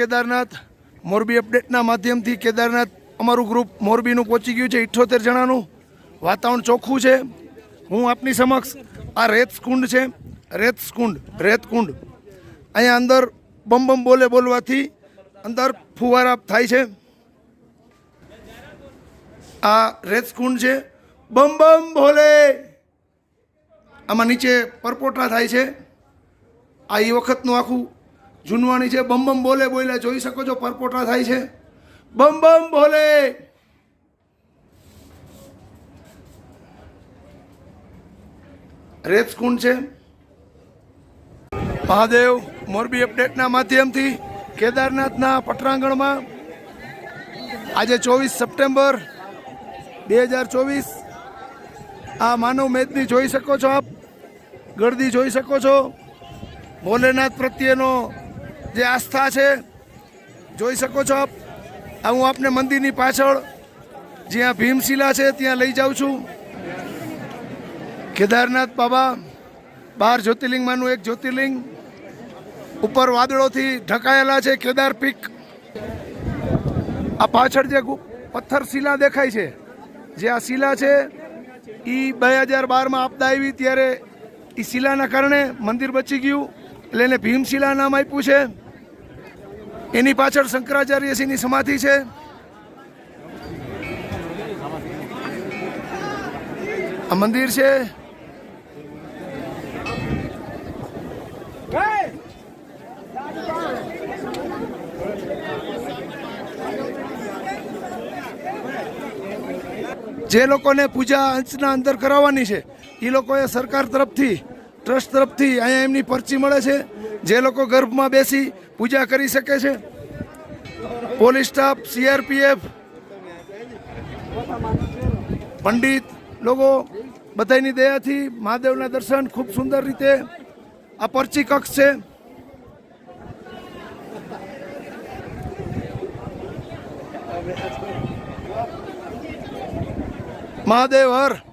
કેદારનાથ. મોરબી અપડેટના માધ્યમથી કેદારનાથ અમારું ગ્રુપ મોરબીનું પહોંચી ગયું છે ઇઠ્ઠોતેર જણાનું. વાતાવરણ ચોખ્ખું છે. હું આપની સમક્ષ આ રેતકુંડ છે. રેતકુંડ રેતકુંડ અહીંયા અંદર બમ બમ બોલે બોલવાથી અંદર ફુવારા થાય છે. આ રેતકુંડ છે. બમ બમ ભોલે આમાં નીચે પરપોટા થાય છે. આ એ વખતનું આખું જૂનવાણી છે, બમ બમ બોલે બોલે, જોઈ શકો છો પરપોટા થાય છે. બમ બમ ભોલે કુંડ છે. મહાદેવ, મોરબી અપડેટના માધ્યમથી કેદારનાથના પટરાંગણમાં આજે ચોવીસ સપ્ટેમ્બર બે હજાર ચોવીસ. આ માનવ મેદની જોઈ શકો છો આપ. ગળદી જોઈ શકો છો. ભોલેનાથ પ્રત્યેનો જે આસ્થા છે, જોઈ શકો છો આપ. હું આપને મંદિરની પાછળ જ્યાં ભીમશિલા છે, ત્યાં લઈ જાઉં છું. કેદારનાથ બાબા, બાર જ્યોતિર્લિંગમાંનું એક જ્યોતિર્લિંગ ઉપર વાદળોથી ઢકાયેલા છે, કેદાર પીક. આ પાછળ જે પથ્થર શિલા દેખાય છે, જે આ શિલા છે એ બે હજાર બારમાં આપદા આવી ત્યારે એ શિલાના કારણે મંદિર બચી ગયું, એટલે એને ભીમશિલા નામ આપ્યું છે. એની પાછળ શંકરાચાર્યસિંહની સમાધિ છે. આ મંદિર છે. જે લોકોને પૂજા અંશના અંદર કરાવવાની છે એ લોકોએ સરકાર તરફથી ટ્રસ્ટ તરફથી અહીંયા એમની પરચી મળે છે. જે લોકો ગર્ભમાં બેસી પૂજા કરી શકે છે. પોલીસ સ્ટાફ સીઆરપીએફ પંડિત લોકો, બધાની દયાથી મહાદેવના દર્શન ખૂબ સુંદર રીતે આ પરચી કક્ષ છે. મહાદેવ હર.